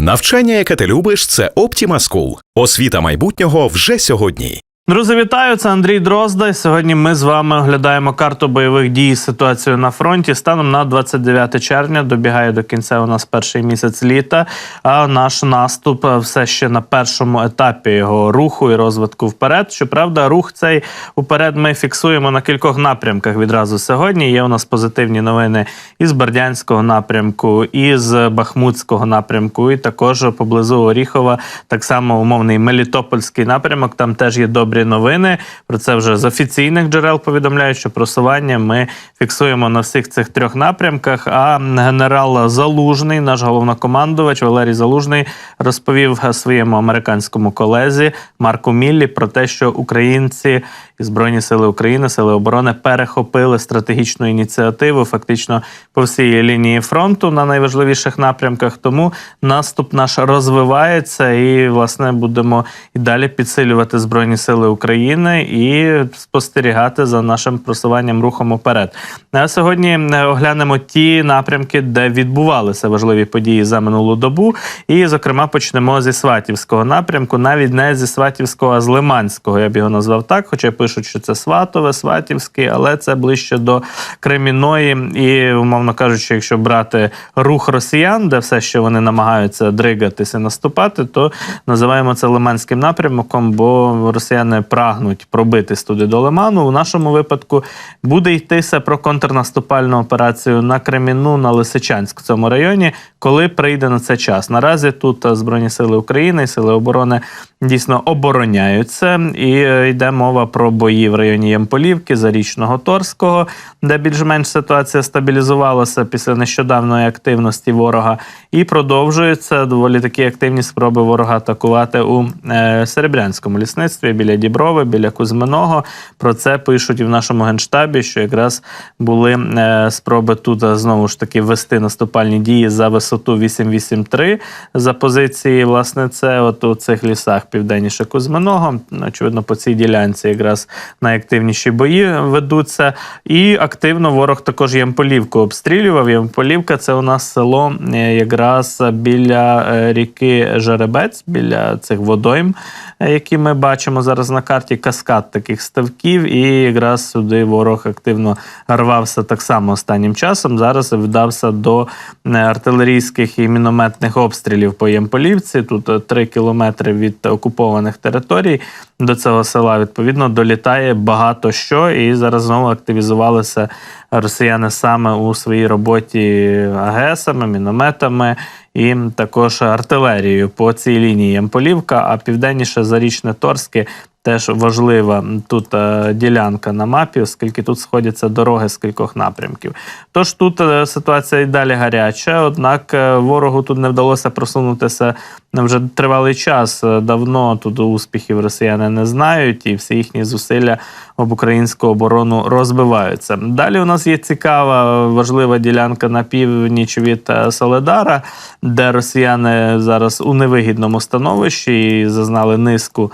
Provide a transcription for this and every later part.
Навчання, яке ти любиш, це Optima School. Освіта майбутнього вже сьогодні. Друзі, вітаю! Це Андрій Дрозда. І Сьогодні ми з вами оглядаємо карту бойових дій ситуацію на фронті. Станом на 29 червня добігає до кінця у нас перший місяць літа. А наш наступ все ще на першому етапі його руху і розвитку вперед. Щоправда, рух цей уперед ми фіксуємо на кількох напрямках відразу сьогодні. Є у нас позитивні новини із Бердянського напрямку, і з Бахмутського напрямку, і також поблизу Оріхова, так само умовний Мелітопольський напрямок. Там теж є добрі новини. Про це вже з офіційних джерел повідомляють, що просування ми фіксуємо на всіх цих трьох напрямках. А генерал Залужний, наш головнокомандувач Валерій Залужний, розповів своєму американському колезі Марку Міллі про те, що українці Збройні сили України, сили оборони перехопили стратегічну ініціативу, фактично по всій лінії фронту на найважливіших напрямках. Тому наступ наш розвивається, і власне будемо і далі підсилювати збройні сили України і спостерігати за нашим просуванням рухом уперед. А сьогодні е, оглянемо ті напрямки, де відбувалися важливі події за минулу добу. І, зокрема, почнемо зі Сватівського напрямку, навіть не зі Сватівського, а з Лиманського. Я б його назвав так, хоча пишуть, що це Сватове, Сватівський, але це ближче до Креміної. І, умовно кажучи, якщо брати рух росіян, де все, що вони намагаються дригатися, наступати, то називаємо це Лиманським напрямком, бо росіяни прагнуть пробитись туди до Лиману. У нашому випадку буде йтися про контрнаступальну операцію на Креміну, на Лисичанськ в цьому районі, коли прийде на це час. Наразі тут Збройні Сили України і Сили оборони дійсно обороняються, і е, йде мова про бої в районі Ямполівки, Зарічного Торського, де більш-менш ситуація стабілізувалася після нещодавної активності ворога, і продовжуються доволі такі активні спроби ворога атакувати у е, Серебрянському лісництві біля Діброви, біля Кузьминого. Про це пишуть і в нашому генштабі, що якраз були е, спроби тут е, знову ж таки вести наступальні дії за висоту 883 за позиції. Власне, це от у цих лісах південніше Кузьминого. Очевидно, по цій ділянці якраз найактивніші бої ведуться. І активно ворог також Ямполівку обстрілював. Ямполівка це у нас село е, якраз біля е, ріки Жеребець, біля цих водойм, які ми бачимо зараз на карті. Каскад таких ставків, і якраз сюди ворог активно рвався так само останнім часом. Зараз вдався до е, артилерійських і мінометних обстрілів по Ямполівці. Тут е, три кілометри від окупованих територій до цього села. Відповідно, долітає багато що, і зараз знову активізувалися росіяни саме у своїй роботі АГСами, мінометами. І також артилерією по цій лінії. Ямполівка, а південніше Зарічне Торське теж важлива тут е, ділянка на мапі, оскільки тут сходяться дороги з кількох напрямків. Тож тут е, ситуація і далі гаряча, однак е, ворогу тут не вдалося просунутися вже тривалий час. Е, Давно тут успіхів росіяни не знають, і всі їхні зусилля об українську оборону розбиваються. Далі у нас є цікава важлива ділянка на північ від е, Соледара, де росіяни зараз у невигідному становищі і зазнали низку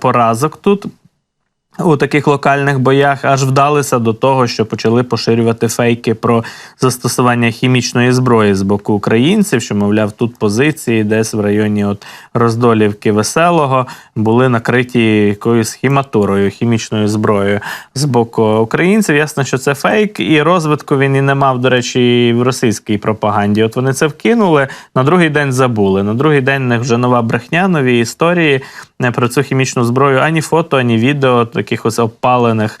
поразок тут. У таких локальних боях аж вдалися до того, що почали поширювати фейки про застосування хімічної зброї з боку українців, що мовляв, тут позиції десь в районі от Роздолівки Веселого були накриті якоюсь хіматурою, хімічною зброєю з боку українців. Ясно, що це фейк, і розвитку він і не мав, до речі, в російській пропаганді. От вони це вкинули, на другий день забули. На другий день в них вже нова брехня, нові історії не про цю хімічну зброю, ані фото, ані відео таких опалених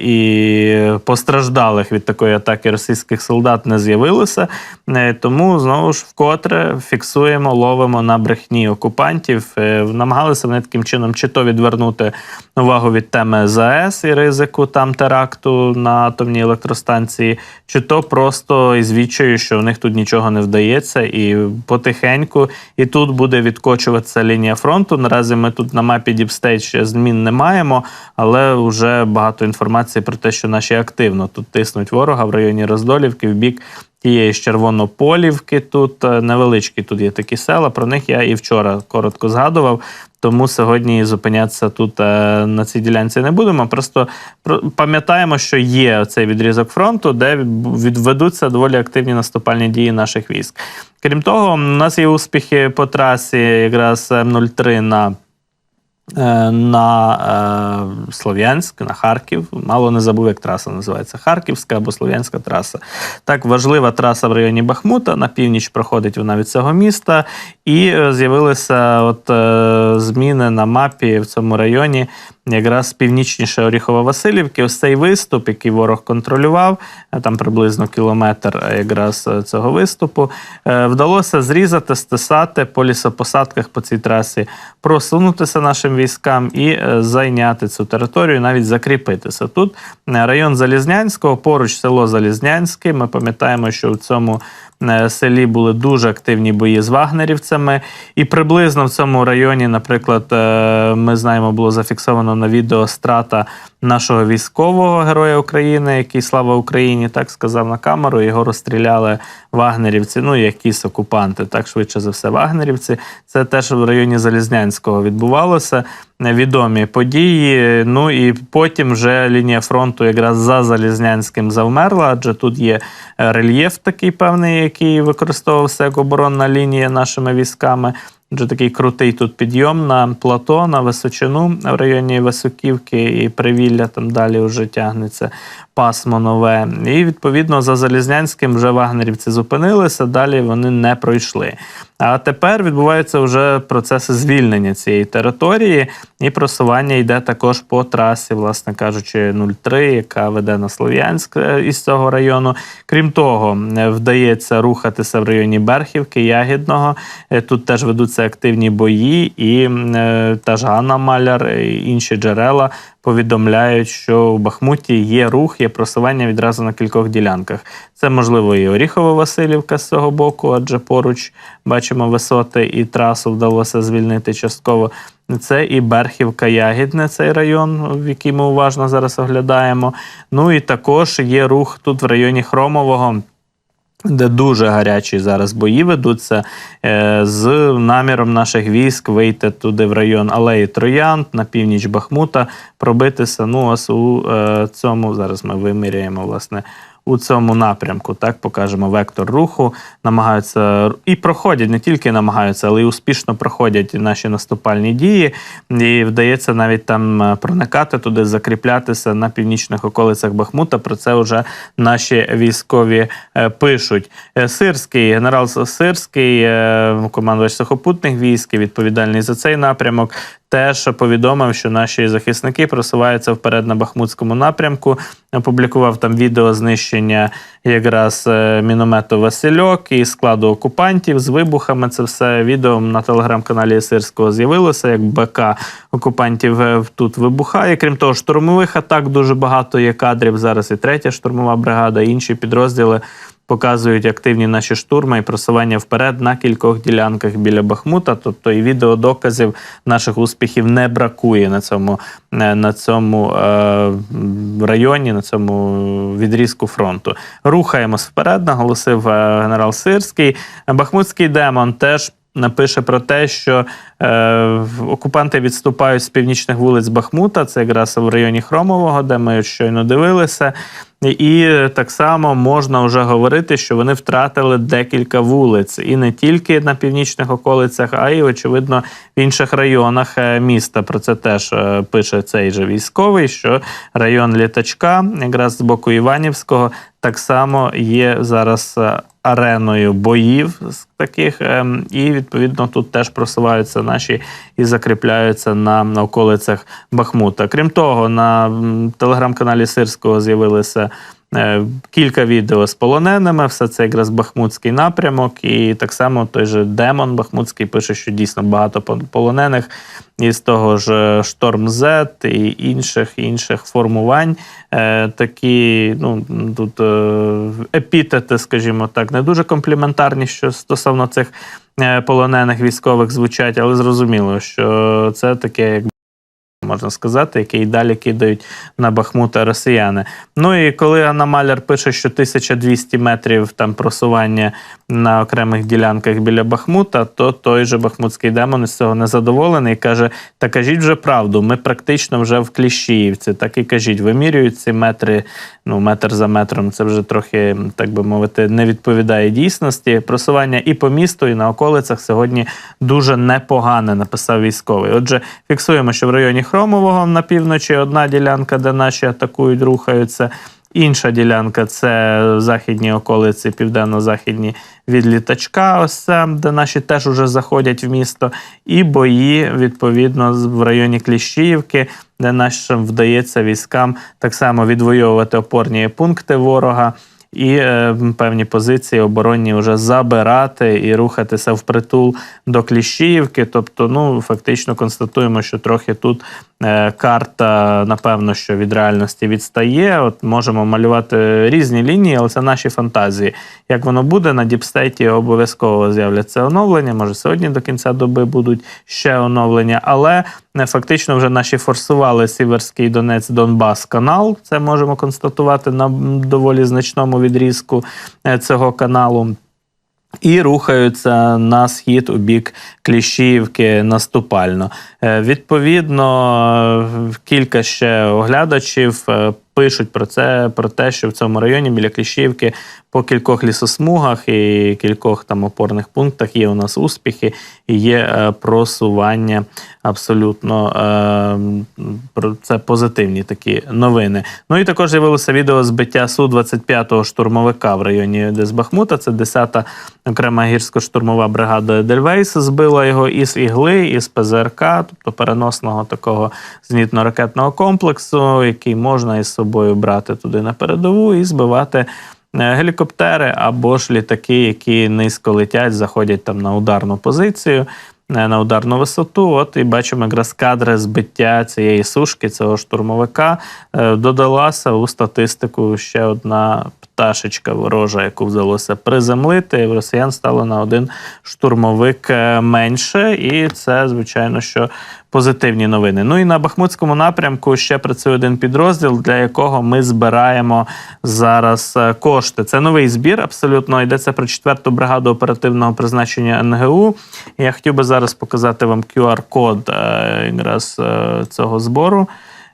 і постраждалих від такої атаки російських солдат не з'явилося. Е, тому знову ж вкотре фіксуємо, ловимо на брехні окупантів. Е, намагалися вони таким чином чи то відвернути увагу від теми ЗАЕС і ризику там теракту на атомній електростанції, чи то просто із відчаю, що в них тут нічого не вдається, і потихеньку і тут буде відкочуватися лінія фронту. Наразі ми тут на мапі Діпстейт ще змін не маємо, але вже багато інформації про те, що наші активно тут тиснуть ворога в районі Роздолівки в бік тієї ж Червонополівки. Тут е, невеличкі тут є такі села. Про них я і вчора коротко згадував. Тому сьогодні зупинятися тут е, на цій ділянці не будемо. Просто пам'ятаємо, що є цей відрізок фронту, де відведуться доволі активні наступальні дії наших військ. Крім того, у нас є успіхи по трасі якраз М03 на на е, Слов'янськ, на Харків. Мало не забув, як траса називається Харківська або Слов'янська траса. Так, важлива траса в районі Бахмута. На північ проходить вона від цього міста. І е, з'явилися от, е, зміни на мапі в цьому районі, якраз північніше Оріхово-Василівки. Ось цей виступ, який ворог контролював, е, там приблизно кілометр е, якраз е, цього виступу, е, вдалося зрізати, стисати по лісопосадках по цій трасі, просунутися нашим військам і е, зайняти цю територію, навіть закріпитися. Тут е, район Залізнянського, поруч село Залізнянське. Ми пам'ятаємо, що в цьому селі були дуже активні бої з вагнерівцями. І приблизно в цьому районі, наприклад, е, ми знаємо, було зафіксовано на відео страта нашого військового героя України, який слава Україні, так сказав на камеру. Його розстріляли вагнерівці, ну якісь окупанти, так швидше за все, вагнерівці. Це теж в районі Залізнянського відбувалося. Відомі події. Ну і потім вже лінія фронту якраз за Залізнянським завмерла, адже тут є е, рельєф такий певний, який використовувався як оборонна лінія нашими військами. Адже такий крутий тут підйом на плато, на височину в районі Високівки і Привілля, там далі вже тягнеться пасмо нове. І відповідно за Залізнянським вже вагнерівці зупинилися, далі вони не пройшли. А тепер відбуваються вже процеси звільнення цієї території, і просування йде також по трасі, власне кажучи, 03, яка веде на Слов'янськ е, із цього району. Крім того, е, вдається рухатися в районі Берхівки, Ягідного. Е, Тут теж ведуться активні бої, і та ж Ганна Маляр, і інші джерела повідомляють, що в Бахмуті є рух, є просування відразу на кількох ділянках. Це можливо і Оріхово-Василівка з цього боку, адже поруч бачимо висоти і трасу вдалося звільнити частково. Це і Берхівка Ягідне, цей район, в який ми уважно зараз оглядаємо. Ну і також є рух тут в районі Хромового. Де дуже гарячі зараз бої ведуться е, з наміром наших військ вийти туди в район Алеї Троянд на північ Бахмута, пробитися. Ну, ось у е, цьому зараз ми виміряємо власне у цьому напрямку. Так покажемо вектор руху. Намагаються і проходять, не тільки намагаються, але й успішно проходять наші наступальні дії. І вдається навіть там е, проникати туди, закріплятися на північних околицях Бахмута. Про це вже наші військові е, пишуть. Е, Сирський, генерал Сирський, командувач сухопутних військ, відповідальний за цей напрямок. Теж повідомив, що наші захисники просуваються вперед на Бахмутському напрямку. Опублікував там відео знищення якраз е, міномету Васильок і складу окупантів з вибухами. Це все відео на телеграм-каналі Сирського з'явилося, як БК окупантів е, тут вибухає. Крім того, штурмових атак дуже багато є кадрів. Зараз і третя штурмова бригада, і інші підрозділи показують активні наші штурми і просування вперед на кількох ділянках біля Бахмута. Тобто і відеодоказів наших успіхів не бракує на цьому, е, на цьому е, районі, на цьому відрізку фронту. Рухаємось вперед, наголосив е, генерал Сирський. Бахмутський демон теж. Напише про те, що е, окупанти відступають з північних вулиць Бахмута, це якраз в районі Хромового, де ми щойно дивилися. І, так само можна вже говорити, що вони втратили декілька вулиць, і не тільки на північних околицях, а й очевидно в інших районах е, міста. Про це теж е, пише цей же військовий, що район літачка, якраз з боку Іванівського, так само є зараз е, ареною боїв з таких, ем, і відповідно тут теж просуваються наші і закріпляються на, на околицях Бахмута. Крім того, на телеграм-каналі Сирського з'явилися. Е, Кілька відео з полоненими, все це якраз Бахмутський напрямок, і так само той же Демон Бахмутський пише, що дійсно багато пол- полонених із того ж е, Шторм Z і інших інших формувань. Е, такі, ну тут епітети, скажімо так, не дуже компліментарні, що стосовно цих полонених військових звучать, але зрозуміло, що це таке як можна сказати, який далі кидають на Бахмута росіяни. Ну і коли Анна Маляр пише, що 1200 метрів там просування на окремих ділянках біля Бахмута, то той же Бахмутський демон із цього незадоволений і каже: Та кажіть вже правду, ми практично вже в Кліщіївці. Так і кажіть, вимірюють ці метри, ну метр за метром. Це вже трохи, так би мовити, не відповідає дійсності. Просування і по місту, і на околицях сьогодні дуже непогане, написав військовий. Отже, фіксуємо, що в районі Хромового на півночі одна ділянка, де наші атакують, рухаються. Інша ділянка це західні околиці, південно-західні від літачка, ось це, де наші теж уже заходять в місто, і бої відповідно в районі Кліщіївки, де нашим вдається військам так само відвоювати опорні пункти ворога. І е, певні позиції оборонні вже забирати і рухатися впритул до Кліщіївки. Тобто, ну фактично констатуємо, що трохи тут карта, напевно, що від реальності відстає. От можемо малювати різні лінії, але це наші фантазії. Як воно буде на діпстейті, обов'язково з'являться оновлення. Може, сьогодні до кінця доби будуть ще оновлення, але е, фактично вже наші форсували Сіверський Донець Донбас канал. Це можемо констатувати на доволі значному відрізку е, цього каналу. І рухаються на схід у бік Кліщіївки наступально. Е, Відповідно, е, кілька ще оглядачів е, пишуть про це, про те, що в цьому районі біля Кліщіївки по кількох лісосмугах і кількох там опорних пунктах є у нас успіхи і є е, просування абсолютно е, про це позитивні такі новини. Ну і також з'явилося відео збиття Су-25 штурмовика в районі десь Бахмута. Це 10-та окрема гірсько-штурмова бригада Едельвейс збила його із ігли, із ПЗРК, тобто переносного такого зенітно-ракетного комплексу, який можна із собою брати туди на передову і збивати. е, Гелікоптери або ж літаки, які низько летять, заходять там на ударну позицію, е, на ударну висоту. От і бачимо якраз кадри збиття цієї сушки, цього штурмовика. Е, Додалася у статистику ще одна пташечка ворожа, яку вдалося приземлити. В росіян стало на один штурмовик менше, і це, звичайно, що позитивні новини. Ну і на Бахмутському напрямку ще працює один підрозділ, для якого ми збираємо зараз е, кошти. Це новий збір. Абсолютно йдеться про четверту бригаду оперативного призначення НГУ. Я хотів би зараз показати вам QR-код е, якраз е, цього збору.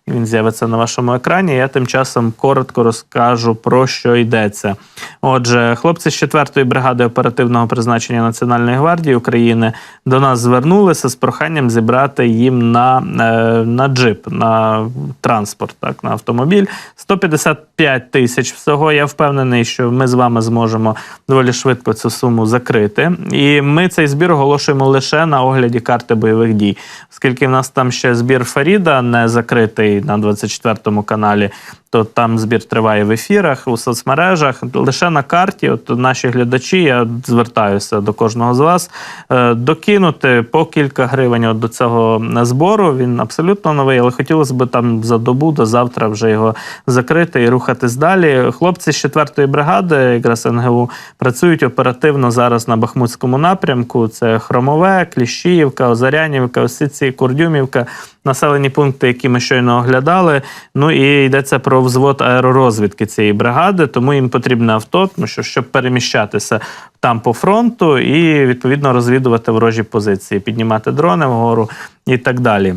Він з'явиться на вашому екрані. Я тим часом коротко розкажу про що йдеться. Отже, хлопці з 4-ї бригади оперативного призначення Національної гвардії України до нас звернулися з проханням зібрати їм на, е, на джип, на транспорт, так, на автомобіль. 155 тисяч всього. Я впевнений, що ми з вами зможемо доволі швидко цю суму закрити. І ми цей збір оголошуємо лише на огляді карти бойових дій, оскільки в нас там ще збір Фаріда не закритий на 24 каналі. То там збір триває в ефірах, у соцмережах. Лише на карті, от наші глядачі, я звертаюся до кожного з вас, е, докинути по кілька гривень до цього збору. Він абсолютно новий, але хотілося б там за добу до завтра вже його закрити і рухатись далі. Хлопці з 4-ї бригади, якраз НГУ, працюють оперативно зараз на Бахмутському напрямку. Це Хромове, Кліщіївка, Озарянівка, ось ці Курдюмівка. Населені пункти, які ми щойно оглядали. Ну і йдеться про взвод аеророзвідки цієї бригади, тому їм потрібне авто, тому що щоб переміщатися там по фронту і відповідно розвідувати ворожі позиції, піднімати дрони вгору і так далі.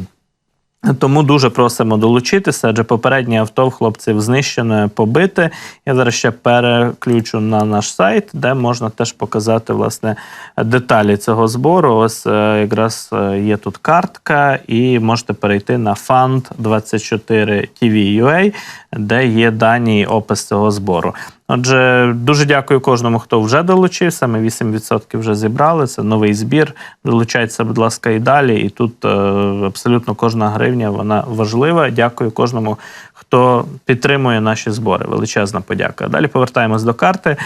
Тому дуже просимо долучитися, адже попереднє авто в хлопців знищене, побите. Я зараз ще переключу на наш сайт, де можна теж показати власне деталі цього збору. Ось е, якраз е, є тут картка, і можете перейти на fund24 TV.ua, де є дані і опис цього збору. Отже, дуже дякую кожному, хто вже долучився. Ми 8% вже зібрали. Це новий збір. Долучайтеся, будь ласка, і далі. І тут е, абсолютно кожна гривня вона важлива. Дякую кожному, хто підтримує наші збори. Величезна подяка. Далі повертаємось до карти.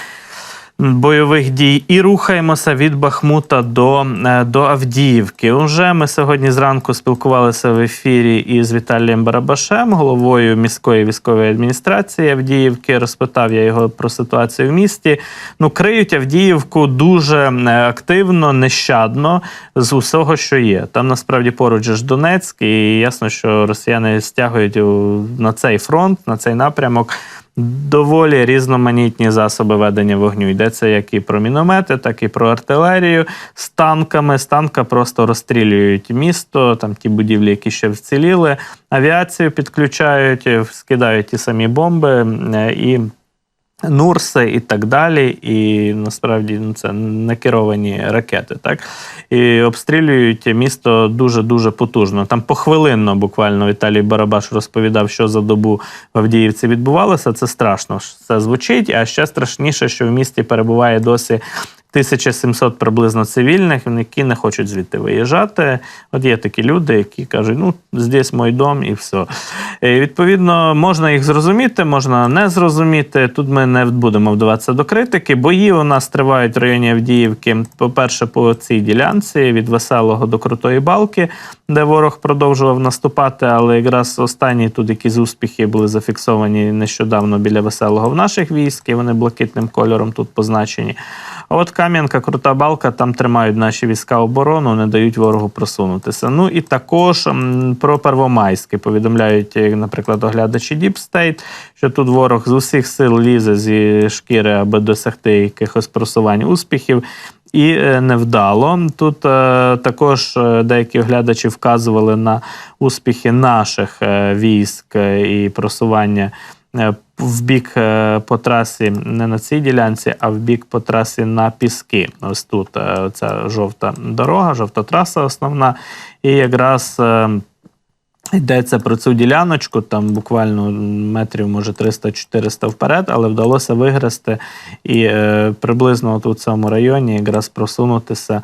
Бойових дій і рухаємося від Бахмута до, е, до Авдіївки. Уже ми сьогодні зранку спілкувалися в ефірі із Віталієм Барабашем, головою міської військової адміністрації Авдіївки. Розпитав я його про ситуацію в місті. Ну, криють Авдіївку дуже е, активно, нещадно з усього, що є. Там насправді поруч ж Донецьк, і ясно, що росіяни стягують на цей фронт, на цей напрямок. Доволі різноманітні засоби ведення вогню. Йдеться як і про міномети, так і про артилерію з танками. З танка просто розстрілюють місто, там ті будівлі, які ще вціліли. Авіацію підключають, скидають ті самі бомби і. Нурси і так далі, і насправді це накеровані ракети, так і обстрілюють місто дуже дуже потужно. Там похвилинно буквально Віталій Барабаш розповідав, що за добу в Авдіївці відбувалося. Це страшно. Це звучить, а ще страшніше, що в місті перебуває досі 1700 приблизно цивільних, які не хочуть звідти виїжджати. От є такі люди, які кажуть, ну, здесь мій дом і все. І, відповідно, можна їх зрозуміти, можна не зрозуміти. Тут ми не будемо вдаватися до критики. Бої у нас тривають в районі Авдіївки. По-перше, по цій ділянці від Веселого до Крутої Балки, де ворог продовжував наступати, але якраз останні тут якісь успіхи були зафіксовані нещодавно біля Веселого в наших військ, і вони блакитним кольором тут позначені. А от Кам'янка, Крута Балка, там тримають наші війська оборону, не дають ворогу просунутися. Ну і також про Первомайське повідомляють, е, наприклад, оглядачі Deep State, що тут ворог з усіх сил лізе зі шкіри, аби досягти якихось просувань успіхів. І е, невдало. Тут е, також деякі оглядачі вказували на успіхи наших військ і просування в бік е, по трасі не на цій ділянці, а в бік по трасі на піски. Ось тут е, ця жовта дорога, жовта траса основна. І якраз. е, Йдеться про цю діляночку, там буквально метрів, може, 300-400 вперед, але вдалося вигрести і е, приблизно тут в цьому районі якраз просунутися е,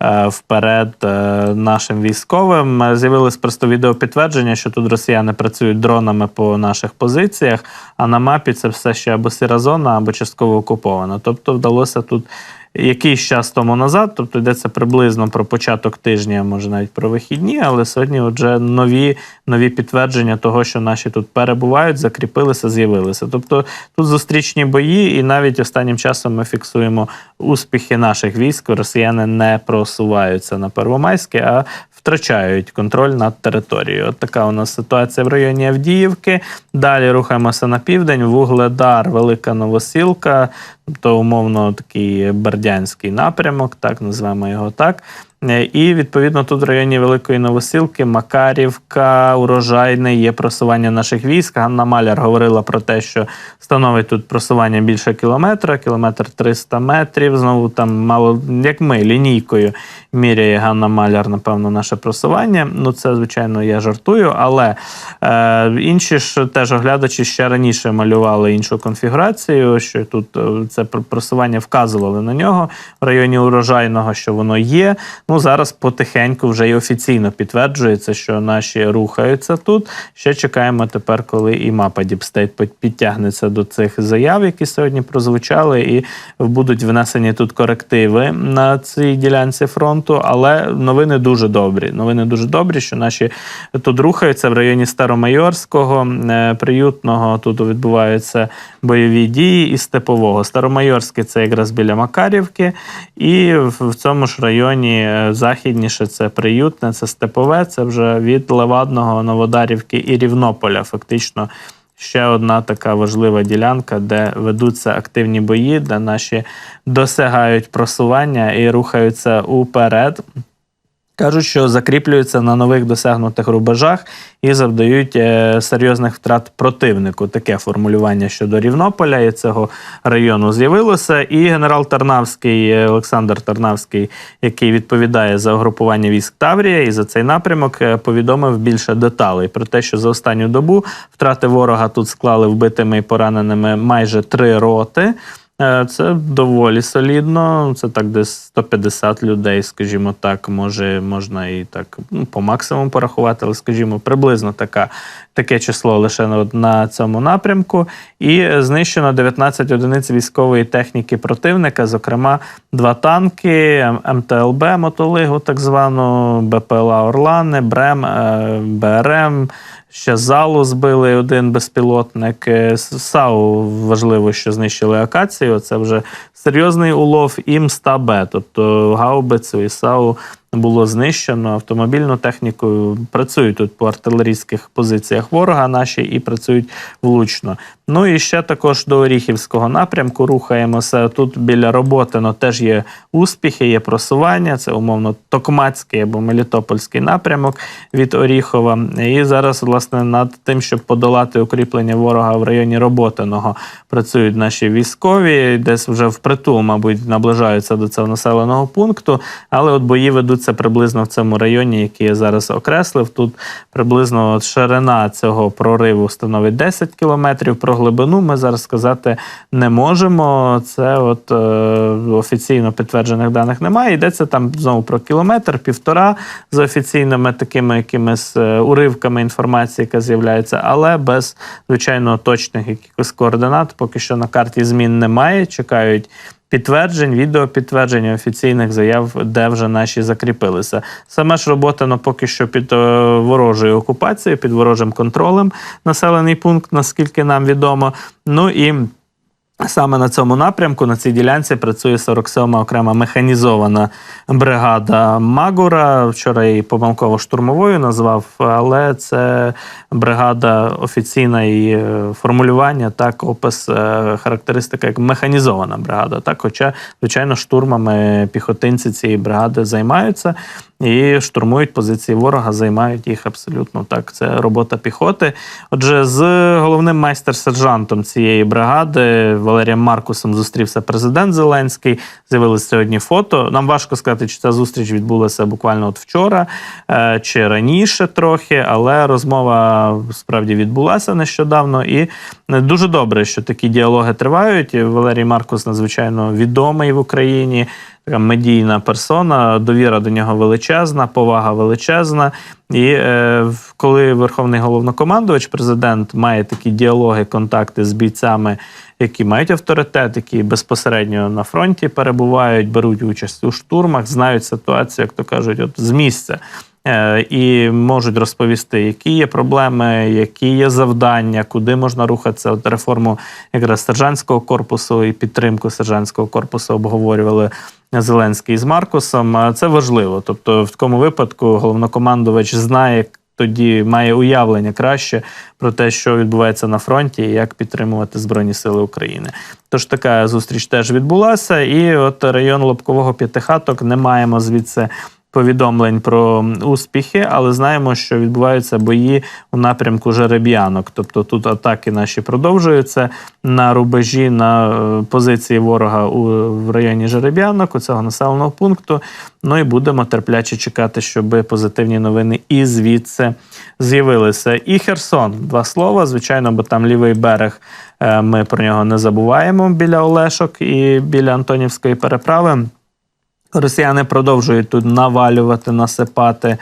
вперед е, нашим військовим. Е, З'явилось просто відеопідтвердження, що тут росіяни працюють дронами по наших позиціях, а на мапі це все ще або сіра зона, або частково окупована. Тобто вдалося тут якийсь час тому назад, тобто йдеться приблизно про початок тижня, може навіть про вихідні, але сьогодні вже нові, нові підтвердження того, що наші тут перебувають, закріпилися, з'явилися. Тобто тут зустрічні бої, і навіть останнім часом ми фіксуємо успіхи наших військ. Росіяни не просуваються на Первомайське, а втрачають контроль над територією. От така у нас ситуація в районі Авдіївки. Далі рухаємося на південь. Вугледар, Велика Новосілка, тобто умовно такий бердянський напрямок, так називаємо його так. Е, І відповідно тут в районі Великої Новосілки, Макарівка, Урожайний є просування наших військ. Ганна Маляр говорила про те, що становить тут просування більше кілометра, кілометр 300 метрів. Знову там мало як ми лінійкою міряє Ганна Маляр, напевно, наше просування. Ну це звичайно я жартую, але е, інші ж теж оглядачі ще раніше малювали іншу конфігурацію, що тут е, це пр- просування вказували на нього в районі урожайного, що воно є. Ну зараз потихеньку вже й офіційно підтверджується, що наші рухаються тут. Ще чекаємо тепер, коли і мапа Діпстейт підтягнеться до цих заяв, які сьогодні прозвучали, і будуть внесені тут корективи на цій ділянці фронту. Але новини дуже добрі. Новини дуже добрі, що наші тут рухаються в районі Старомайорського, е, приютного. Тут відбуваються бойові дії і степового. Старомайорське це якраз біля Макарівки, і в цьому ж районі західніше це приютне, це степове, це вже від Левадного, Новодарівки і Рівнополя. Фактично ще одна така важлива ділянка, де ведуться активні бої, де наші досягають просування і рухаються уперед. Кажуть, що закріплюються на нових досягнутих рубежах і завдають е, серйозних втрат противнику. Таке формулювання щодо Рівнополя і цього району з'явилося. І генерал Тарнавський, е, Олександр Тарнавський, який відповідає за угрупування військ Таврія і за цей напрямок, е, повідомив більше деталей про те, що за останню добу втрати ворога тут склали вбитими і пораненими майже три роти. Е, Це доволі солідно. Це так десь 150 людей, скажімо так, може, можна і так ну, по максимуму порахувати, але скажімо, приблизно така, таке число лише на, на цьому напрямку. І знищено 19 одиниць військової техніки противника, зокрема, два танки, МТЛБ, мотолигу, так звану, БПЛА Орлани, БРЕМ, е, БРМ. Ще залу збили один безпілотник. Е, САУ важливо, що знищили акацію. Це вже серйозний улов і МСТА-Б, тобто гаубицю і САУ було знищено. Автомобільну техніку працюють тут по артилерійських позиціях ворога наші і працюють влучно. Ну і ще також до Оріхівського напрямку рухаємося. Тут біля Роботино теж є успіхи, є просування. Це умовно Токмацький або Мелітопольський напрямок від Оріхова. І зараз, власне, над тим, щоб подолати укріплення ворога в районі Роботиного, працюють наші військові, десь вже впритул, мабуть, наближаються до цього населеного пункту. Але от бої ведуться приблизно в цьому районі, який я зараз окреслив. Тут приблизно ширина цього прориву становить 10 кілометрів. Про глибину ми зараз сказати не можемо. Це от е, офіційно підтверджених даних немає. Йдеться там знову про кілометр, півтора за офіційними такими якимись е, уривками інформації, яка з'являється, але без звичайно точних якихось координат. Поки що на карті змін немає. Чекають. Підтверджень, відеопідтверджень офіційних заяв, де вже наші закріпилися. Саме ж робота ну, поки що під е, ворожою окупацією, під ворожим контролем населений пункт, наскільки нам відомо. Ну і Саме на цьому напрямку, на цій ділянці, працює 47-ма окрема механізована бригада Магура. Вчора її помилково штурмовою назвав, але це бригада офіційна її е, формулювання, так, опис, е, характеристика як механізована бригада. Так, хоча, звичайно, штурмами піхотинці цієї бригади займаються і штурмують позиції ворога, займають їх абсолютно так. Це робота піхоти. Отже, з головним майстер-сержантом цієї бригади Валерієм Маркусом зустрівся президент Зеленський. З'явилися сьогодні фото. Нам важко сказати, чи ця зустріч відбулася буквально от вчора е, чи раніше трохи, але розмова справді відбулася нещодавно. І дуже добре, що такі діалоги тривають. Валерій Маркус надзвичайно відомий в Україні така медійна персона, довіра до нього величезна, повага величезна. І е, коли верховний головнокомандувач, президент, має такі діалоги, контакти з бійцями, які мають авторитет, які безпосередньо на фронті перебувають, беруть участь у штурмах, знають ситуацію, як то кажуть, от з місця. Е, І можуть розповісти, які є проблеми, які є завдання, куди можна рухатися. От реформу якраз сержантського корпусу і підтримку сержантського корпусу обговорювали Зеленський з Маркусом. Це важливо. Тобто, в такому випадку головнокомандувач знає. Тоді має уявлення краще про те, що відбувається на фронті, і як підтримувати Збройні Сили України. Тож така зустріч теж відбулася, і от район Лобкового П'ятихаток не маємо звідси повідомлень про успіхи, але знаємо, що відбуваються бої у напрямку жереб'янок. Тобто тут атаки наші продовжуються на рубежі, на е, позиції ворога у в районі жереб'янок, у цього населеного пункту. Ну і будемо терпляче чекати, щоб позитивні новини і звідси з'явилися. І Херсон, два слова. Звичайно, бо там лівий берег. е, Ми про нього не забуваємо біля Олешок і біля Антонівської переправи. Росіяни продовжують тут навалювати, насипати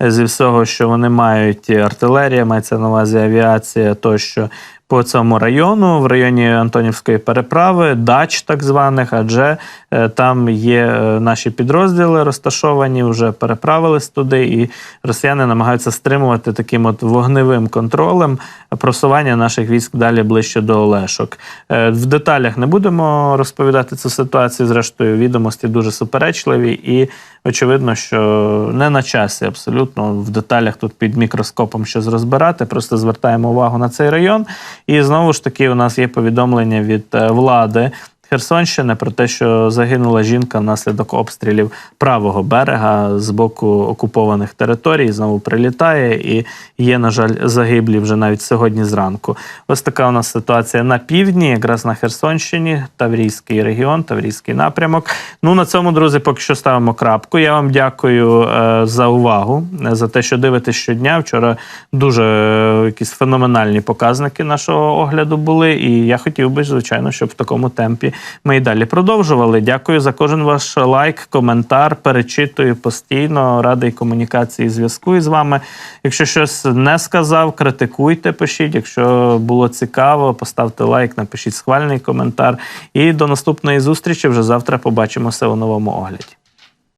зі всього, що вони мають. Артилерія, мається на увазі авіація тощо по цьому району, в районі Антонівської переправи, дач так званих, адже е, там є е, наші підрозділи розташовані, вже переправились туди, і росіяни намагаються стримувати таким от вогневим контролем просування наших військ далі ближче до Олешок. Е, В деталях не будемо розповідати цю ситуацію. Зрештою, відомості дуже суперечливі, і очевидно, що не на часі абсолютно в деталях тут під мікроскопом щось розбирати. Просто звертаємо увагу на цей район. І знову ж таки, у нас є повідомлення від е, влади. Херсонщини про те, що загинула жінка внаслідок обстрілів правого берега з боку окупованих територій. Знову прилітає і є, на жаль, загиблі вже навіть сьогодні зранку. Ось така у нас ситуація на півдні, якраз на Херсонщині, Таврійський регіон, Таврійський напрямок. Ну на цьому, друзі, поки що ставимо крапку. Я вам дякую е, за увагу, е, за те, що дивитесь щодня. Вчора дуже е, якісь феноменальні показники нашого огляду були. І я хотів би, звичайно, щоб в такому темпі ми і далі продовжували. Дякую за кожен ваш лайк, коментар. Перечитую постійно, радий комунікації, зв'язку із вами. Якщо щось не сказав, критикуйте, пишіть. Якщо було цікаво, поставте лайк, напишіть схвальний коментар. І до наступної зустрічі вже завтра побачимося у новому огляді.